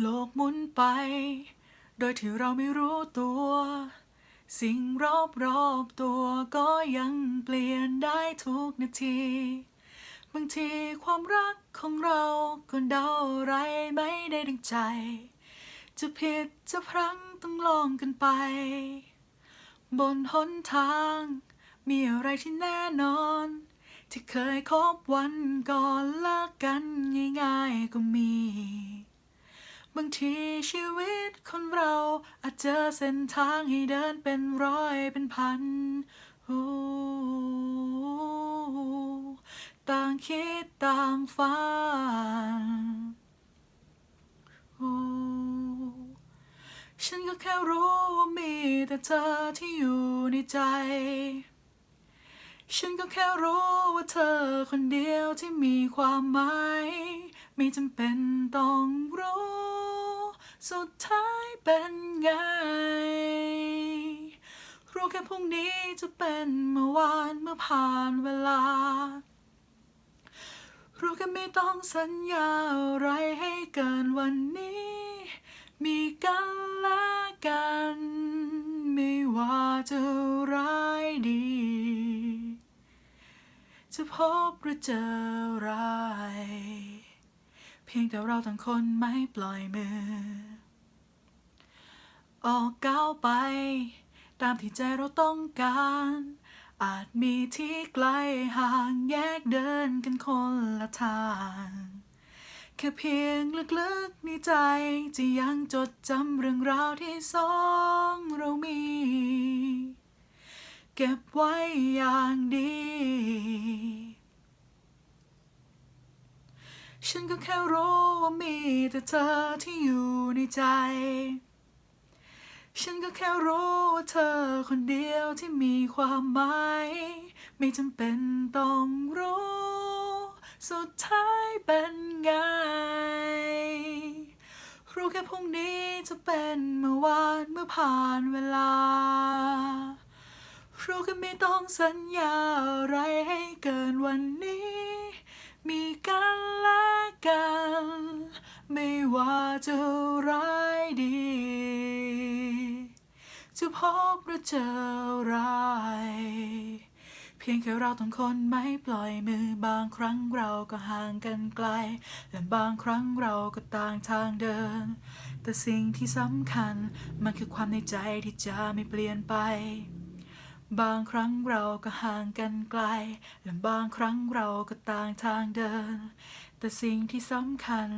โลกหมุนไป โดยที่เราไม่รู้ตัว สิ่งรอบรอบๆตัวก็ยังเปลี่ยนได้ทุกนาที บางทีความรักของเราก็เดาอะไรไม่ได้ดังใจ จะผิดจะพลั้งต้องลองกันไป บนหนทาง มีอะไรที่แน่นอน ที่เคยคบวันก่อนเลิกกันง่ายๆก็มี บางทีชีวิตคนเราอาจเจอเส้นทางให้เดินเป็นร้อยเป็นพันต่างคิดต่างฝันฉันก็แค่รู้ว่ามีแต่เธอที่อยู่ในใจ ฉันก็แค่รู้ว่าเธอคนเดียวที่มีความหมาย ไม่จำเป็นต้องรู้ สุดท้ายเป็นไง รู้แค่พรุ่งนี้จะเป็นเมื่อวานเมื่อผ่านเวลา รู้แค่ไม่ต้องสัญญาอะไรให้เกินวันนี้ มีกันและกัน ไม่ว่าจะร้ายดีจะพบหรือเจอร้าย เพียงแต่เราทั้งคนไม่ปล่อยมือ ออกก้าวไป ตามที่ใจเราต้องการ อาจมีที่ไกลห่างแยกเดินกันคนละทาง แค่เพียงลึกๆในใจ จะยังจดจำเรื่องราวที่สองเรามี เก็บไว้อย่างดี ฉันก็แค่รู้ว่ามีแต่เธอที่อยู่ในใจ ฉันก็แค่รู้ว่าเธอคนเดียวที่มีความหมาย ไม่จำเป็นต้องรู้ สุดท้ายเป็นไง รู้แค่พรุ่งนี้จะเป็นเมื่อวานเมื่อผ่านเวลารู้แค่ไม่ต้องสัญญาอะไรให้เกินวันนี้ มีกันและกัน ไม่ว่าจะร้ายดี จะพบหรือเจอร้ายเพียงแค่เราต้องคนไม่ปล่อยมือบางครั้งเราก็ห่างกันไกล และบางครั้งเราก็ต่างทางเดิน แต่สิ่งที่สำคัญมันคือความในใจที่จะไม่เปลี่ยนไป บางครั้งเราก็ห่างกันไกล และบางครั้งเราก็ต่างทางเดิน แต่สิ่งที่สำคัญ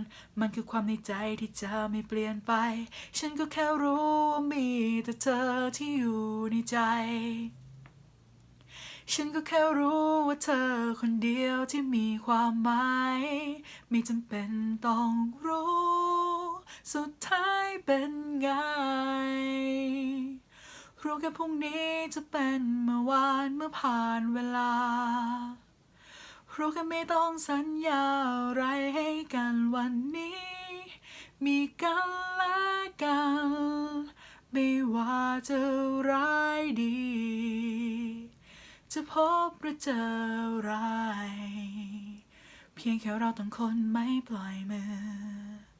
มันคือความในใจที่จะไม่เปลี่ยนไป ฉันก็แค่รู้ว่ามีแต่เธอที่อยู่ในใจ ฉันก็แค่รู้ว่าเธอคนเดียวที่มีความหมาย ไม่จำเป็นต้องรู้ สุดท้ายเป็นไง รู้แค่พรุ่งนี้จะเป็นเมื่อวานเมื่อผ่านเวลา รู้แค่ไม่ต้องสัญญาอะไรให้กันวันนี้ มีกันและกัน ไม่ว่าจะร้ายดี จะพบหรือเจอร้าย เพียงแค่เราต้องคนไม่ปล่อยมือ